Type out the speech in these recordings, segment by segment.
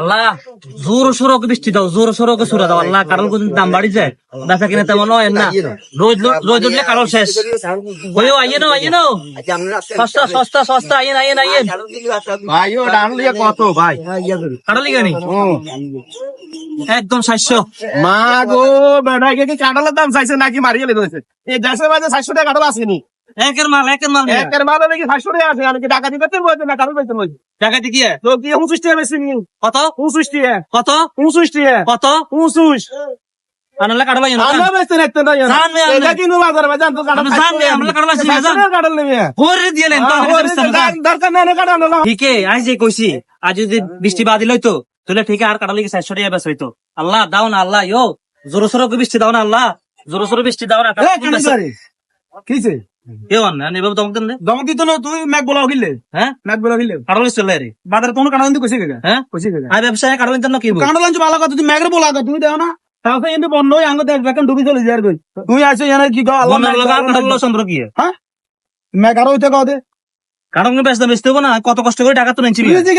আল্লাহ জোর সড়ক বৃষ্টি দাও জোর সড়ক সুরা দাও। আল্লাহ কারণ কোন দাম বাড়ি যায়। বেচা কিনে তেমন হয় না। রোজ রোজ উঠলে কারণ শেষ। ওই আইয়ে না আইয়ে না সস্তা সস্তা সস্তা আইয়েন আইয়েন আইয়েন। ভাই ও ডান লিয়ে কত ভাই? কাটালি একদম সাতশো। মা গো বেটা কি কাঁঠালের দাম চাইছে নাকি মারিয়ে লেগেছে? এই দেশের মাঝে সাতশো টাকা কাঁঠাল আসেনি। একের মাল একের মাল একের মাল নাকি আছে কি টাকা দিতে না কি তো কি টাকা বেশি কত? টাকা। কত? টাকা। কত? আনালে না জান। বাজারে বাজান তো জান জান। নেবে। দিলেন তো দরকার না আজ যে কইছি আজ যদি বৃষ্টি বাদিল হইতো তাহলে ঠিক আর কাটালি কি চারশো টাকা বেশ হইতো আল্লাহ দাও না আল্লাহ ইয়ো। জোর সরো বৃষ্টি দাও না আল্লাহ? জোর সরো বৃষ্টি দাও না কিছে কেউ আন না এভাবে দমক দেন দমক দিত না তুই ম্যাক বলা গিলে হ্যাঁ? ম্যাক বলা গিলে কাটালি চলে রে বাজারে তোমার কাঁঠাল দিতে কইছে গেগা হ্যাঁ? কইছে গেগা আর ব্যবসায় কাটালি জন্য কি ভালো কথা বলা কথা তুমি দেও না। তাহলে বন্ধ হই আঙ্গ দেখ বেকন ডুবি চলে কই। আইছো এনে কি কও আল্লাহ বন্যার লগা কাটাল সম্পর্ক কি? হ্যাঁ? ম্যাগ আরও হইতে দে। কারণ ব্যস্ত বেচতে হব না কত কষ্ট করে টাকা তো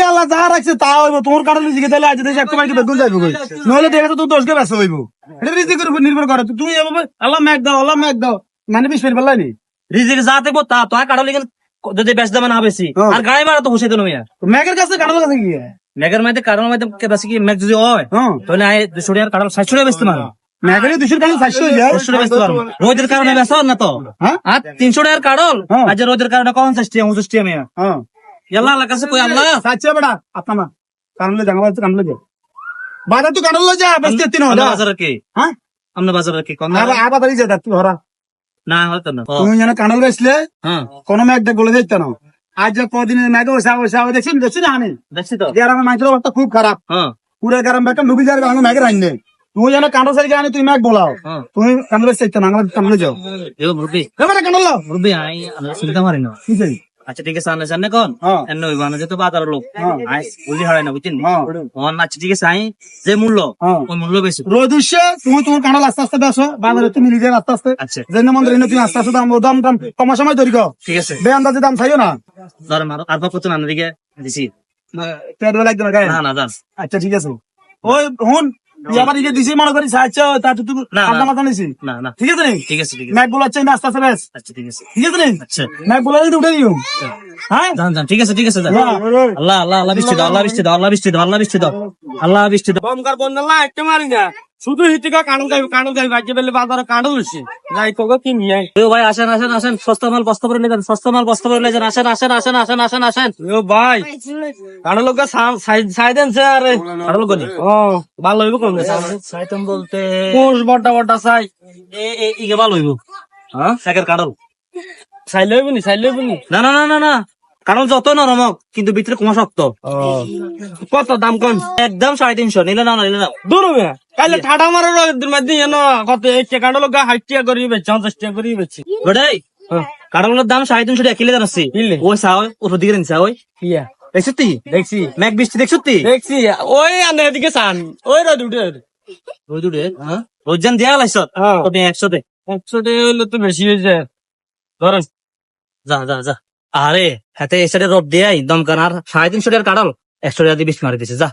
আল্লাহ যা রাখছে তা হইব তোমার কাঁঠাল দিকে তাহলে আজ দেশে একটু বেগুন যাইবো কই। নইলে দেখা ব্যস্ত হইব। এটা রিজিকের উপর নির্ভর করে এভাবে আল্লাহ ম্যাগ দাও আল্লাহ ম্যাগ দাও। মানে বিশ ফের বললাই রিজিক যা দেখব তা তো কাটালি যদি বেচ দেবে না বেশি। হ্যাঁ। আর গাড়ি মারা তো বসে দেবো মিয়া। ম্যাগের কাছে কাঁঠাল কাছে কি? মেঘের মধ্যে কারণ মধ্যে বেশি কি? মেঘ যদি হয় হ্যাঁ তাহলে আয় দুশো টাকার কাটাল সাতশো টাকা বেচতে পারো। ম্যাগের দুশোর কাছে হয়ে যায় পাঁচশো টাকা বেচতে পারব রোদের কারণে বেচা না তো? হ্যাঁ? আর তিনশো টাকার কাটল হ্যাঁ। আজ রোদের কারণে কখন চাষটি উনচল্লিশ টাকা মেয়া। হ্যাঁ আল্লাহ আল্লাহ কাছে কই আল্লাহ? সাচ্চা বেটা আপনামা কানলে জাঙ্গা কানলে যা। বাজার তুই কানলে যা বেস্তে তিন আমরা হদা কি? হ্যাঁ? আমরা বাজারে কি? কম আর আবার যা তুই হরা না তুমি যেন কানল বেসলে হ্যাঁ। কোনো ম্যাগ বলে দিতে না। আজ যে কদিন ম্যাগ ওসা ওসা দেখছি দেখছি না আমি? দেখছি তো। অবস্থা খুব খারাপ। হ্যাঁ। পুরো গ্রাম ডুবি যাবে আমি আইনে তুমি যেন কান্ড সারি আনি তুমি ম্যাগ বলাও। হ্যাঁ। তুমি কানল বেসতে না আমার যাও। চিন্তা মারি না। কি আচ্ছা ঠিক আছে সামনে সামনে কোন? হ্যাঁ। এন্ন হইব না বাজার লোক। হ্যাঁ। আই বুঝি হারাই না বুঝছেন? হ্যাঁ। আচ্ছা ঠিক আছে আই যে মূল্য ওই মূল্য বেশি। রোদ উঠছে তুমি তোমার কাঁঠাল আস্তে আস্তে বেসো বাজারে তুমি নিজের আস্তে আস্তে। আচ্ছা। যে মন্দির এনে তুমি আস্তে আস্তে দাম দাম দাম কমার সময় তৈরি কর ঠিক আছে। বে আন্দাজে দাম চাইও না। ধর মারো আর কত না দিকে দিছি। গায়ে? না না যাস আচ্ছা ঠিক আছে। ওই হুন তুই আবার দিছি মনে করিস আচ্ছা তা তুই না, মাথা নিছি। না না। ঠিক আছে ঠিক আছে ঠিক আছে। ম্যাক বলার চাই আস্তে আস্তে বেশ আচ্ছা ঠিক আছে। ঠিক আছে আচ্ছা। ম্যাক বলার যদি উঠে দিও। হ্যাঁ? যান যান ঠিক আছে ঠিক আছে যান। আল্লাহ আল্লাহ আল্লাহ বৃষ্টি দাও আল্লাহ বৃষ্টি দাও আল্লাহ বৃষ্টি দাও আল্লাহ বৃষ্টি দাও আল্লাহ বৃষ্টি দাও। বমকার বন্যা একটা মারি না। শুধু হিটিকা কাঁড়ল গাই কাঁড়ল গাই বাজে বেলে বাজারে কাঁড়ল উঠছে যাই তোকে কি নিয়ে ভাই আসেন আসেন আসেন সস্তা মাল বস্তা করে নিয়ে যান সস্তা মাল বস্তা করে নিয়ে যান আসেন আসেন আসেন আসেন আসেন আসেন। ও ভাই কাঁড়ল লোক সাই দেন সে আরে। কারণ গনি ও ভালো হইব কোন সাইতম বলতে কোষ বড়টা বড়টা সাই। এ এ ইগে ভালো হইব। হ্যাঁ? একের কাডল। সাই লইব নি সাই লইব নি না না না না না। কারণ যত নরম হোক, কিন্তু ভিতরে কুমা শক্ত। কত দাম কম? একদম সাড়ে তিনশো। নিলে না নিলে না। দূর হবে। কালে ঠাডা মারার মধ্যে এন কত এক কাঁড়ল লোক টিয়া করি বেচছে পঞ্চাশ টিয়া করি বেচছে কাডলের দাম সাড়ে তিনশো টাকা কিলে জানাচ্ছি? ওই ওর দিকে নিচা ওই। ইয়া। দেখছ তুই দেখছি। ম্যাক বৃষ্টি দেখছ তুই দেখছি। ওই আনে এদিকে চান। ওই রোদ উঠে। রোজ উঠে? রোজ যান দিয়া লাইছ? হ্যাঁ। তুমি একশোতে? একশো টাকা হইলে তো বেশি হয়েছে ধরেন। যা যা যা। আরে, হাতে এসে রোদ দিয়ে দমকানার সাড়ে তিনশো টাকার কাটাল একশো টাকা দিয়ে বৃষ্টি মারি দিছে, যা।